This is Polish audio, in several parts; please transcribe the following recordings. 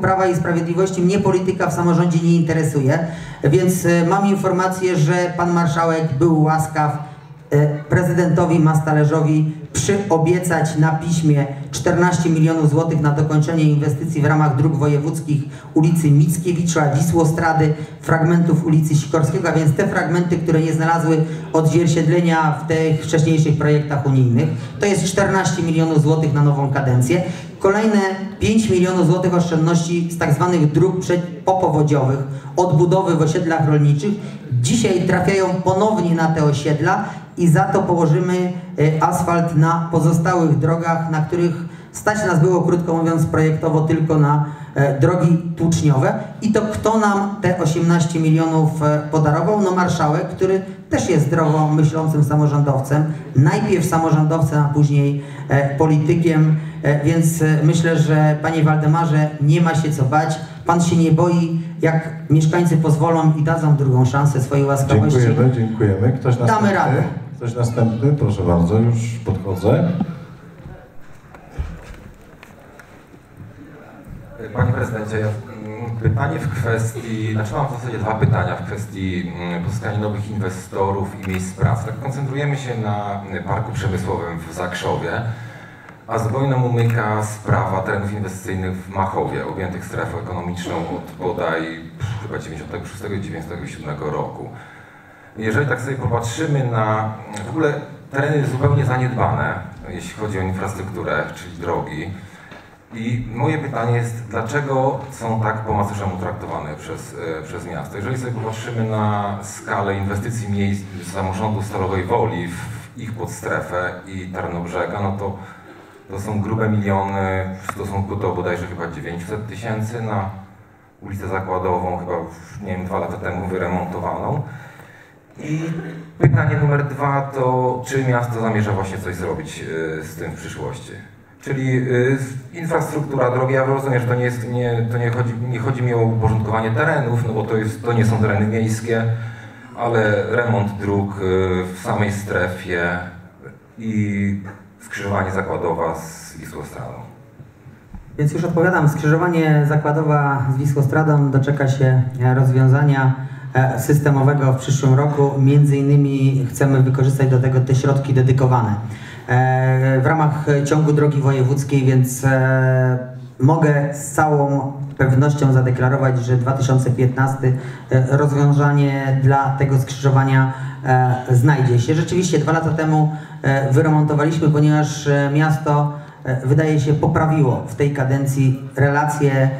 Prawa i Sprawiedliwości mnie polityka w samorządzie nie interesuje, więc e, mam informację, że pan marszałek był łaskaw prezydentowi Mastalerzowi przyobiecać na piśmie 14 milionów złotych na dokończenie inwestycji w ramach dróg wojewódzkich ulicy Mickiewicza, Wisłostrady, fragmentów ulicy Sikorskiego, a więc te fragmenty, które nie znalazły odzwierciedlenia w tych wcześniejszych projektach unijnych. To jest 14 milionów złotych na nową kadencję. Kolejne 5 milionów złotych oszczędności z tak zwanych dróg popowodziowych, odbudowy w osiedlach rolniczych. Dzisiaj trafiają ponownie na te osiedla i za to położymy e, asfalt na pozostałych drogach, na których stać nas było, krótko mówiąc, projektowo tylko na e, drogi tłuczniowe. I to kto nam te 18 milionów e, podarował? No marszałek, który też jest zdrowo myślącym samorządowcem. Najpierw samorządowcem, a później politykiem. Więc myślę, że panie Waldemarze, nie ma się co bać. Pan się nie boi, jak mieszkańcy pozwolą i dadzą drugą szansę swojej łaskawości. Dziękujemy, dziękujemy. Ktoś Damy następny? radę. Ktoś następny? Proszę bardzo, już podchodzę. Panie prezydencie, mm, pytanie w kwestii, znaczy mam w zasadzie dwa pytania w kwestii mm, pozyskania nowych inwestorów i miejsc pracy. Tak koncentrujemy się na mm, parku przemysłowym w Zakrzowie, a z wojną umyka sprawa terenów inwestycyjnych w Machowie, objętych strefą ekonomiczną od bodaj chyba 96-97 roku. Jeżeli tak sobie popatrzymy na w ogóle tereny zupełnie zaniedbane, jeśli chodzi o infrastrukturę, czyli drogi, i moje pytanie jest, dlaczego są tak po macoszemu traktowane przez, e, przez miasto? Jeżeli sobie popatrzymy na skalę inwestycji miejsc samorządu Stalowej Woli w ich podstrefę i Tarnobrzega, no to to są grube miliony w stosunku do bodajże chyba 900 tysięcy na ulicę Zakładową, chyba nie wiem, dwa lata temu wyremontowaną. I pytanie numer dwa to, czy miasto zamierza właśnie coś zrobić e, z tym w przyszłości? Czyli y, infrastruktura drogi, ja rozumiem, że to nie, jest, nie, to nie, chodzi, nie chodzi mi o uporządkowanie terenów, no bo to, jest, to nie są tereny miejskie, ale remont dróg y, w samej strefie i skrzyżowanie Zakładowa z Wisłostradą. Więc już odpowiadam, skrzyżowanie zakładowa z Wisłostradą doczeka się e, rozwiązania e, systemowego w przyszłym roku. Między innymi chcemy wykorzystać do tego te środki dedykowane e, w ramach ciągu drogi wojewódzkiej, więc e, mogę z całą pewnością zadeklarować, że 2015 e, rozwiązanie dla tego skrzyżowania e, znajdzie się. Rzeczywiście dwa lata temu e, wyremontowaliśmy, ponieważ e, miasto e, wydaje się poprawiło w tej kadencji relacje e,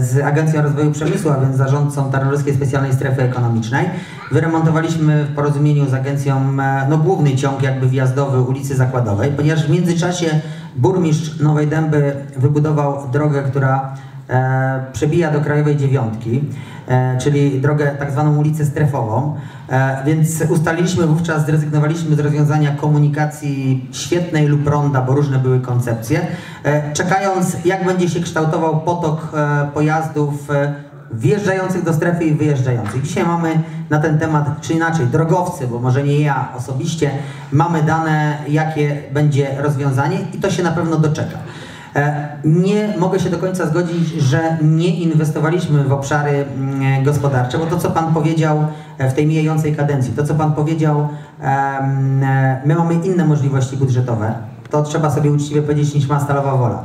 z Agencją Rozwoju Przemysłu, a więc zarządcą Tarnowskiej Specjalnej Strefy Ekonomicznej. Wyremontowaliśmy w porozumieniu z agencją e, no, główny ciąg jakby wjazdowy ulicy Zakładowej, ponieważ w międzyczasie burmistrz Nowej Dęby wybudował drogę, która e, przebija do Krajowej Dziewiątki, e, czyli drogę tak zwaną ulicę strefową, e, więc ustaliliśmy wówczas, zrezygnowaliśmy z rozwiązania komunikacji świetnej lub ronda, bo różne były koncepcje, e, czekając jak będzie się kształtował potok e, pojazdów e, wjeżdżających do strefy i wyjeżdżających. Dzisiaj mamy na ten temat, czy inaczej, drogowcy, bo może nie ja osobiście, mamy dane, jakie będzie rozwiązanie i to się na pewno doczeka. E, Nie mogę się do końca zgodzić, że nie inwestowaliśmy w obszary mm, gospodarcze, bo to, co Pan powiedział e, w tej mijającej kadencji, to, co Pan powiedział, e, my mamy inne możliwości budżetowe, to trzeba sobie uczciwie powiedzieć, niż ma Stalowa Wola.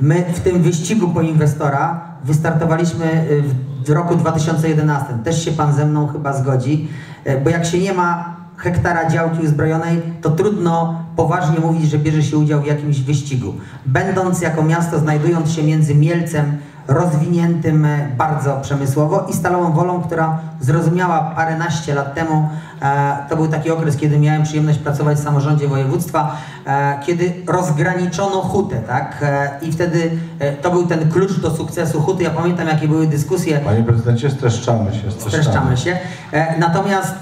My w tym wyścigu po inwestora wystartowaliśmy y, w roku 2011. Też się Pan ze mną chyba zgodzi, y, bo jak się nie ma hektara działki uzbrojonej, to trudno poważnie mówić, że bierze się udział w jakimś wyścigu. Będąc jako miasto, znajdując się między Mielcem, rozwiniętym e, bardzo przemysłowo i Stalową Wolą, która zrozumiała paręnaście lat temu, e, to był taki okres, kiedy miałem przyjemność pracować w samorządzie województwa, e, kiedy rozgraniczono hutę, tak? I wtedy to był ten klucz do sukcesu huty. Ja pamiętam, jakie były dyskusje Panie prezydencie, streszczamy się, streszczamy się. E, Natomiast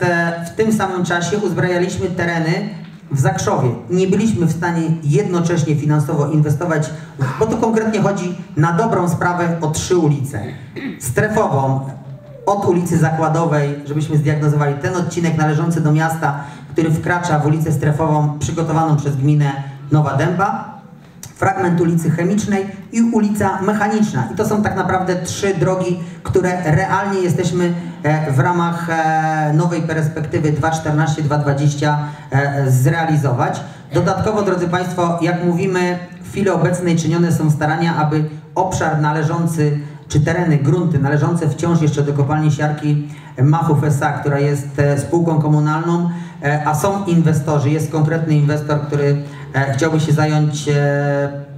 w tym samym czasie uzbrajaliśmy tereny w Zakrzowie. Nie byliśmy w stanie jednocześnie finansowo inwestować, bo tu konkretnie chodzi na dobrą sprawę o trzy ulice. Strefową od ulicy Zakładowej, żebyśmy zdiagnozowali ten odcinek należący do miasta, który wkracza w ulicę strefową przygotowaną przez gminę Nowa Dęba fragment ulicy Chemicznej i ulica Mechaniczna. I to są tak naprawdę trzy drogi, które realnie jesteśmy w ramach e, nowej perspektywy 2.14-2.20 e, zrealizować. Dodatkowo, drodzy Państwo, jak mówimy, w chwili obecnej czynione są starania, aby obszar należący, czy tereny, grunty należące wciąż jeszcze do kopalni siarki Machów S.A., która jest e, spółką komunalną, e, a są inwestorzy, jest konkretny inwestor, który e, chciałby się zająć e,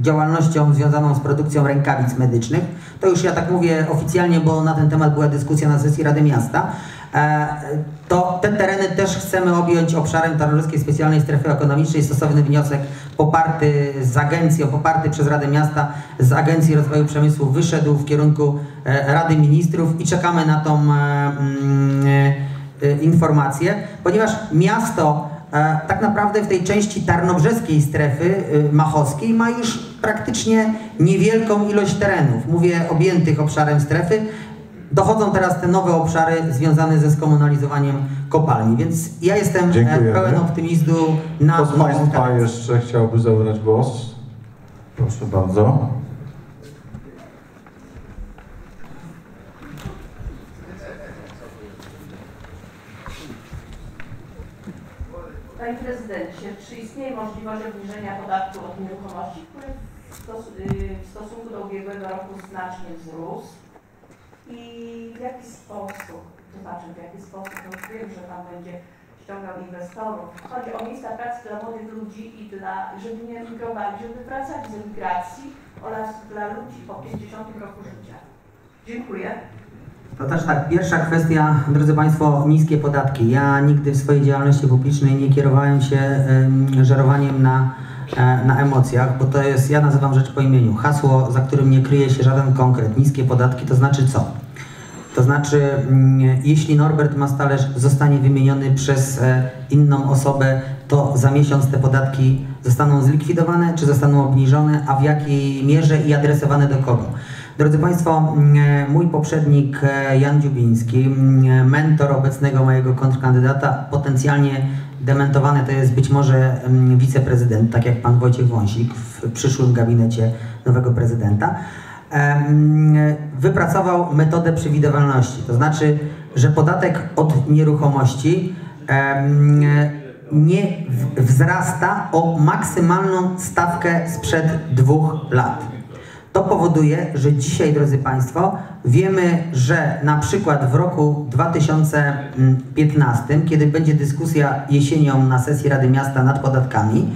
działalnością związaną z produkcją rękawic medycznych. To już ja tak mówię oficjalnie, bo na ten temat była dyskusja na sesji Rady Miasta. E, To te tereny też chcemy objąć obszarem Tarnowskiej Specjalnej Strefy Ekonomicznej. Stosowny wniosek poparty z agencją, poparty przez Radę Miasta z Agencji Rozwoju Przemysłu wyszedł w kierunku e, Rady Ministrów i czekamy na tą e, mm, informację, ponieważ miasto tak naprawdę w tej części tarnobrzeskiej strefy e, machowskiej ma już praktycznie niewielką ilość terenów, mówię objętych obszarem strefy. Dochodzą teraz te nowe obszary związane ze skomunalizowaniem kopalni, więc ja jestem e, Dziękujemy. pełen optymizmu na Kto z Państwa jeszcze chciałby zabrać głos? Proszę bardzo. Panie Prezydencie, czy istnieje możliwość obniżenia podatku od nieruchomości, który y, w stosunku do ubiegłego roku znacznie wzrósł? I w jaki sposób, to znaczy w jaki sposób, no wiem, że Pan będzie ściągał inwestorów. Chodzi o miejsca pracy dla młodych ludzi i dla, żeby nie emigrowali, żeby wracali z emigracji oraz dla ludzi po 50 roku życia. Dziękuję. To też tak, pierwsza kwestia, drodzy Państwo, niskie podatki. Ja nigdy w swojej działalności publicznej nie kierowałem się em, żerowaniem na, e, na emocjach, bo to jest, ja nazywam rzecz po imieniu. Hasło, za którym nie kryje się żaden konkret. Niskie podatki to znaczy co? To znaczy, mm, jeśli Norbert Mastalerz zostanie wymieniony przez e, inną osobę, to za miesiąc te podatki zostaną zlikwidowane, czy zostaną obniżone, a w jakiej mierze i adresowane do kogo? Drodzy Państwo, mm, e, mój poprzednik e, Jan Dziubiński, mm, mentor obecnego mojego kontrkandydata, potencjalnie dementowany to jest być może mm, wiceprezydent, tak jak pan Wojciech Wąsik w przyszłym gabinecie nowego prezydenta wypracował metodę przewidywalności. To znaczy, że podatek od nieruchomości nie wzrasta o maksymalną stawkę sprzed dwóch lat. To powoduje, że dzisiaj, drodzy Państwo, wiemy, że na przykład w roku 2015, kiedy będzie dyskusja jesienią na sesji Rady Miasta nad podatkami,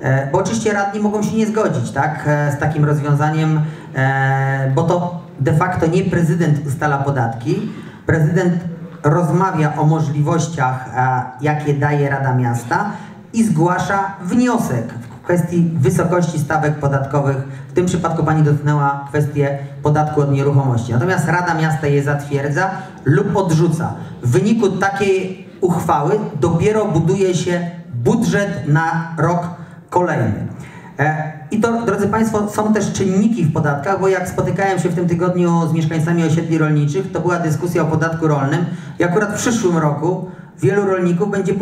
e, bo oczywiście radni mogą się nie zgodzić tak, e, z takim rozwiązaniem, e, bo to de facto nie prezydent ustala podatki, prezydent rozmawia o możliwościach, jakie daje Rada Miasta i zgłasza wniosek w kwestii wysokości stawek podatkowych. W tym przypadku pani dotknęła kwestię podatku od nieruchomości. Natomiast Rada Miasta je zatwierdza lub odrzuca. W wyniku takiej uchwały dopiero buduje się budżet na rok kolejny. E, I to, drodzy Państwo, są też czynniki w podatkach, bo jak spotykałem się w tym tygodniu z mieszkańcami osiedli rolniczych, to była dyskusja o podatku rolnym i akurat w przyszłym roku wielu rolników będzie płacić